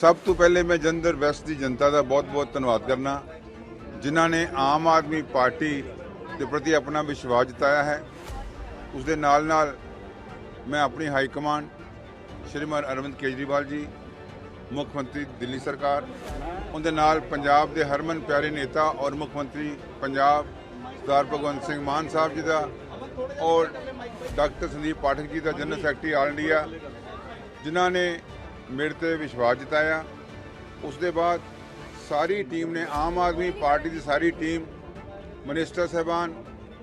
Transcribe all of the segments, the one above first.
ਸਭ ਤੋਂ ਪਹਿਲੇ ਮੈਂ ਜਲੰਧਰ ਵੈਸਟ ਦੀ ਜਨਤਾ ਦਾ ਬਹੁਤ-ਬਹੁਤ ਧੰਨਵਾਦ ਕਰਨਾ। ਜਿਨ੍ਹਾਂ ਨੇ ਆਮ ਆਦਮੀ ਪਾਰਟੀ ਦੇ ਪ੍ਰਤੀ ਆਪਣਾ ਵਿਸ਼ਵਾਸ ਜਤਾਇਆ ਹੈ। ਉਸ ਦੇ ਨਾਲ-ਨਾਲ ਮੈਂ ਆਪਣੀ ਹਾਈ ਕਮਾਂਡ ਸ਼੍ਰੀਮਾਨ ਅਰਵਿੰਦ ਕੇਜਰੀਵਾਲ ਜੀ, ਮੁੱਖ ਮੰਤਰੀ ਦਿੱਲੀ ਸਰਕਾਰ, ਉਹਦੇ ਨਾਲ ਪੰਜਾਬ ਦੇ ਹਰਮਨ ਪਿਆਰੇ ਨੇਤਾ ਔਰ ਮੁੱਖ ਮੰਤਰੀ ਪੰਜਾਬ ਸਰਦਾਰ ਭਗਵੰਤ ਸਿੰਘ ਮਾਨ ਸਾਹਿਬ ਜੀ ਦਾ ਔਰ ਡਾਕਟਰ ਸੰਦੀਪ ਪਾਠਕ ਜੀ ਦਾ ਜਨਰਲ ਸੈਕਟਰੀ ਆਲ ਇੰਡੀਆ, ਜਿਨ੍ਹਾਂ ਨੇ ਮੇਰੇ ਤੇ ਵਿਸ਼ਵਾਸ ਜਤਾਇਆ। ਉਸ ਦੇ ਬਾਅਦ ਸਾਰੀ ਟੀਮ ਨੇ ਆਮ ਆਦਮੀ ਪਾਰਟੀ ਦੀ ਸਾਰੀ ਟੀਮ ਮਿਨਿਸਟਰ ਸਾਹਿਬਾਨ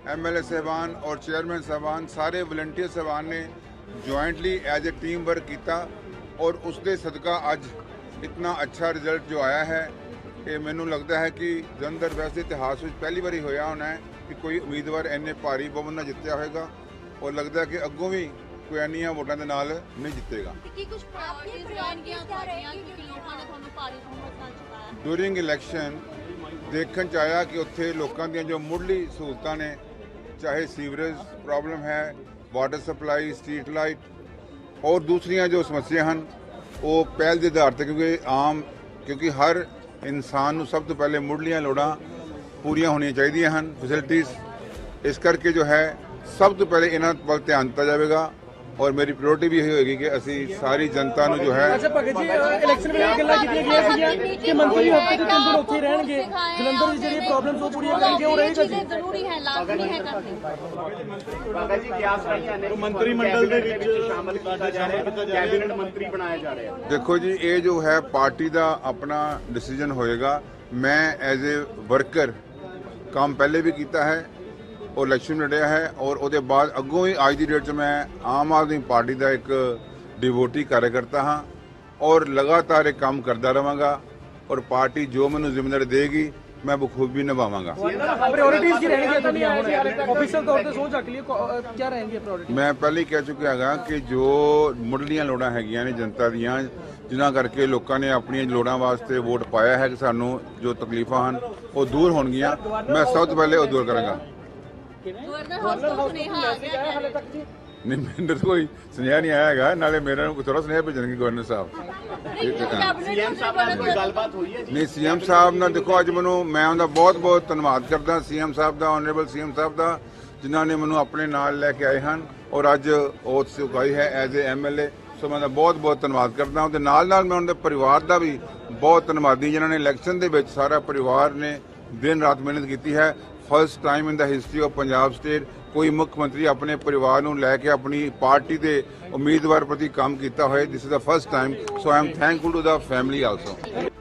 ਐਮਐਲਏ ਸਾਹਿਬਾਨ ਔਰ ਚੇਅਰਮੈਨ ਸਾਹਿਬਾਨ, ਸਾਰੇ ਵਲੰਟੀਅਰ ਸਾਹਿਬਾਨ ਨੇ jointly as a team work ਕੀਤਾ ਔਰ ਉਸ ਦੇ ਸਦਕਾ ਅੱਜ ਇਤਨਾ ਅੱਛਾ ਰਿਜ਼ਲਟ ਜੋ ਆਇਆ ਹੈ, ਇਹ ਮੈਨੂੰ ਲੱਗਦਾ ਹੈ ਕਿ ਜਲੰਧਰ ਦੇ ਇਤਿਹਾਸ ਵਿੱਚ ਪਹਿਲੀ ਵਾਰੀ ਹੋਇਆ ਹੋਣਾ ਹੈ ਕਿ ਕੋਈ ਉਮੀਦਵਾਰ ਇੰਨੇ ਭਾਰੀ ਬਹੁਮਤ ਨਾਲ ਜਿੱਤਿਆ ਹੋਵੇਗਾ ਔਰ ਲੱਗਦਾ ਕਿ ਅੱਗੋਂ ਵੀ ਕੋਈ ਇੰਨੀਆਂ ਵੋਟਾਂ ਦੇ ਨਾਲ ਨਹੀਂ ਜਿੱਤੇਗਾ। ਕੀ ਕੁਝ ਪ੍ਰਾਇੋਰਟੀਜ਼ ਰਹਿਣਗੀਆਂ ਤੁਹਾਡੀਆਂ ਕਿਉਂਕਿ ਲੋਕਾਂ ਨੇ ਤੁਹਾਨੂੰ ਭਾਰੀ ਬਹੁਮਤ ਨਾਲ ਜਿਤਾਇਆ ਡੂਰਿੰਗ ਇਲੈਕਸ਼ਨ ਦੇਖਣ ਚ ਆਇਆ ਕਿ ਉੱਥੇ ਲੋਕਾਂ ਦੀਆਂ ਜੋ ਮੁੱਢਲੀ ਸਹੂਲਤਾਂ ਨੇ ਚਾਹੇ ਸੀਵਰੇਜ ਪ੍ਰੋਬਲਮ ਹੈ ਵਾਟਰ ਸਪਲਾਈ ਸਟਰੀਟ ਲਾਈਟ ਔਰ ਦੂਸਰੀਆਂ ਜੋ ਸਮੱਸਿਆ ਹਨ ਉਹ ਪਹਿਲ ਦੇ ਆਧਾਰ ਤੇ ਕਿਉਂਕਿ ਆਮ ਕਿਉਂਕਿ ਹਰ ਇਨਸਾਨ ਨੂੰ ਸਭ ਤੋਂ ਪਹਿਲੇ ਮੁੱਢਲੀਆਂ ਲੋੜਾਂ ਪੂਰੀਆਂ ਹੋਣੀਆਂ ਚਾਹੀਦੀਆਂ ਹਨ ਫੈਸਿਲਿਟੀਜ਼ ਇਸ ਕਰਕੇ ਜੋ ਹੈ ਸਭ ਤੋਂ ਪਹਿਲੇ ਇਹਨਾਂ ਵੱਲ ਧਿਆਨ ਦਿੱਤਾ ਜਾਵੇਗਾ। ਔਰ ਮੇਰੀ ਪ੍ਰਾਇੋਰਟੀ ਵੀ ਇਹ ਹੋਏਗੀ ਕਿ ਅਸੀਂ ਸਾਰੀ ਜਨਤਾ ਨੂੰ ਜੋ ਹੈ ਅੱਛਾ ਭਗਤ ਜੀ ਅ, ਇਲੈਕਸ਼ਨ ਵੇਲੇ ਇਹ ਗੱਲਾਂ ਕੀਤੀਆਂ ਗਈਆਂ ਸੀਗੀਆਂ ਕਿ ਮੰਤਰੀ ਹਫ਼ਤੇ ਦੇ ਤਿੰਨ ਦਿਨ ਉੱਥੇ ਹੀ ਰਹਿਣਗੇ। ਜਲੰਧਰ ਦੀ ਜਿਹੜੀਆਂ ਪ੍ਰੋਬਲਮਸ ਉਹ ਪੂਰੀਆਂ ਕਰਨਗੇ ਉਹ ਰਹੇਗਾ ਜੀ। ਚੀਜ਼ਾਂ ਜ਼ਰੂਰੀ ਹੈ ਲਾਜ਼ਮੀ ਹੈ ਕਰਨੀ ਬਾਬਾ ਜੀ ਕਿਆਸ ਰਹੀਆਂ ਨੇ ਮੰਤਰੀ ਮੰਡਲ ਦੇ ਵਿੱਚ ਸ਼ਾਮਲ ਕੀਤਾ ਜਾ ਰਿਹਾ ਹੈ। ਕੈਬਨਿਟ ਮੰਤਰੀ ਬਣਾਇਆ ਜਾ ਰਿਹਾ ਹੈ। ਦੇਖੋ ਜੀ ਇਹ ਜੋ ਹੈ ਪਾਰਟੀ ਦਾ ਆਪਣਾ ਡਿਸੀਜਨ ਹੋਏਗਾ। ਮੈਂ ਐਜ਼ ਅ ਵਰਕਰ ਕੰਮ ਪਹਿਲੇ ਵੀ ਕੀਤਾ ਹੈ। ਉਹ ਇਲੈਕਸ਼ਨ ਲੜਿਆ ਹੈ ਔਰ ਉਹਦੇ ਬਾਅਦ ਅੱਗੋਂ ਹੀ ਅੱਜ ਦੀ ਡੇਟ 'ਚ ਮੈਂ ਆਮ ਆਦਮੀ ਪਾਰਟੀ ਦਾ ਇੱਕ ਡਿਵੋਟੀ ਕਾਰਜਕਰਤਾ ਹਾਂ ਔਰ ਲਗਾਤਾਰ ਇਹ ਕੰਮ ਕਰਦਾ ਰਵਾਂਗਾ ਔਰ ਪਾਰਟੀ ਜੋ ਮੈਨੂੰ ਜ਼ਿੰਮੇਵਾਰੀ ਦੇਗੀ ਮੈਂ ਬਖੂਬੀ ਨਿਭਾਵਾਂਗਾ। ਪ੍ਰਾਇੋਰਟੀਜ਼ ਕੀ ਰਹਿਣਗੀਆਂ ਤੁਹਾਡੀਆਂ ਹੁਣ? ਆਫੀਸ਼ੀਅਲ ਤੌਰ ਤੇ ਸੋਚ ਰੱਖ ਲਈ ਕੀ ਰਹਿਣਗੀਆਂ ਪ੍ਰਾਇੋਰਟੀ ਮੈਂ ਪਹਿਲੇ ਹੀ ਕਹਿ ਚੁੱਕਿਆ ਹੈਗਾ ਕਿ ਜੋ ਮੁੱਢਲੀਆਂ ਲੋੜਾਂ ਹੈਗੀਆਂ ਨੇ ਜਨਤਾ ਦੀਆਂ ਜਿਨ੍ਹਾਂ ਕਰਕੇ ਲੋਕਾਂ ਨੇ ਆਪਣੀਆਂ ਲੋੜਾਂ ਵਾਸਤੇ ਵੋਟ ਪਾਇਆ ਹੈ ਕਿ ਸਾਨੂੰ ਜੋ ਤਕਲੀਫਾਂ ਹਨ ਉਹ ਦੂਰ ਹੋਣਗੀਆਂ ਮੈਂ ਸਭ ਤੋਂ ਪਹਿਲੇ ਉਹ ਦੂਰ ਕਰਾਂਗਾ। ਗਵਰਨਰ ਹਾਊਸ ਤੋਂ ਸੁਨੇਹਾ ਆ ਗਿਆ ਹੈ ਨਹੀਂ ਮੈਨੂੰ ਕੋਈ ਸੁਨੇਹਾ ਨਹੀਂ ਆਇਆ ਹੈਗਾ ਨਾਲੇ ਮੇਰੇ ਨੂੰ ਥੋੜਾ ਸੁਨੇਹਾ ਭੇਜਣਗੇ ਗਵਰਨਰ ਸਾਹਿਬ। ਸੀਐਮ ਸਾਹਿਬ ਨਾਲ ਕੋਈ ਗੱਲਬਾਤ ਹੋਈ ਹੈ ਜੀ? ਨਹੀਂ ਸੀਐਮ ਸਾਹਿਬ ਨਾਲ ਦੇਖੋ ਅੱਜ ਮੈਨੂੰ ਮੈਂ ਉਹਦਾ ਬਹੁਤ ਬਹੁਤ ਧੰਨਵਾਦ ਕਰਦਾ ਸੀਐਮ ਸਾਹਿਬ ਦਾ ਆਨਰੇਬਲ ਸੀਐਮ ਸਾਹਿਬ ਦਾ ਜਿਨ੍ਹਾਂ ਨੇ ਮੈਨੂੰ ਆਪਣੇ ਨਾਲ ਲੈ ਕੇ ਆਏ ਹਨ ਔਰ ਅੱਜ ਓਥ ਚੁਕਾਈ ਹੈ ਐਜ਼ ਅ ਐਮਐਲਏ ਸੋ ਮੈਂ ਦਾ ਬਹੁਤ ਬਹੁਤ ਧੰਨਵਾਦ ਕਰਦਾ ਉਹਦੇ ਨਾਲ ਨਾਲ ਮੈਂ ਉਹਨਾਂ ਦੇ ਪਰਿਵਾਰ ਦਾ ਵੀ ਬਹੁਤ ਧੰਨਵਾਦੀ ਜਿਨ੍ਹਾਂ ਨੇ ਇਲੈਕਸ਼ਨ ਦੇ ਵਿੱਚ ਸਾਰਾ ਪਰਿਵਾਰ ਨੇ ਦਿਨ ਰਾਤ ਮਿਹਨਤ ਕੀਤੀ ਹੈ। First time in the history of Punjab state ਕੋਈ ਮੁੱਖ ਮੰਤਰੀ ਆਪਣੇ ਪਰਿਵਾਰ ਨੂੰ ਲੈ ਕੇ ਆਪਣੀ ਪਾਰਟੀ ਦੇ ਉਮੀਦਵਾਰ ਪ੍ਰਤੀ ਕੰਮ ਕੀਤਾ ਹੋਏ this is the first time so I am thankful to the family also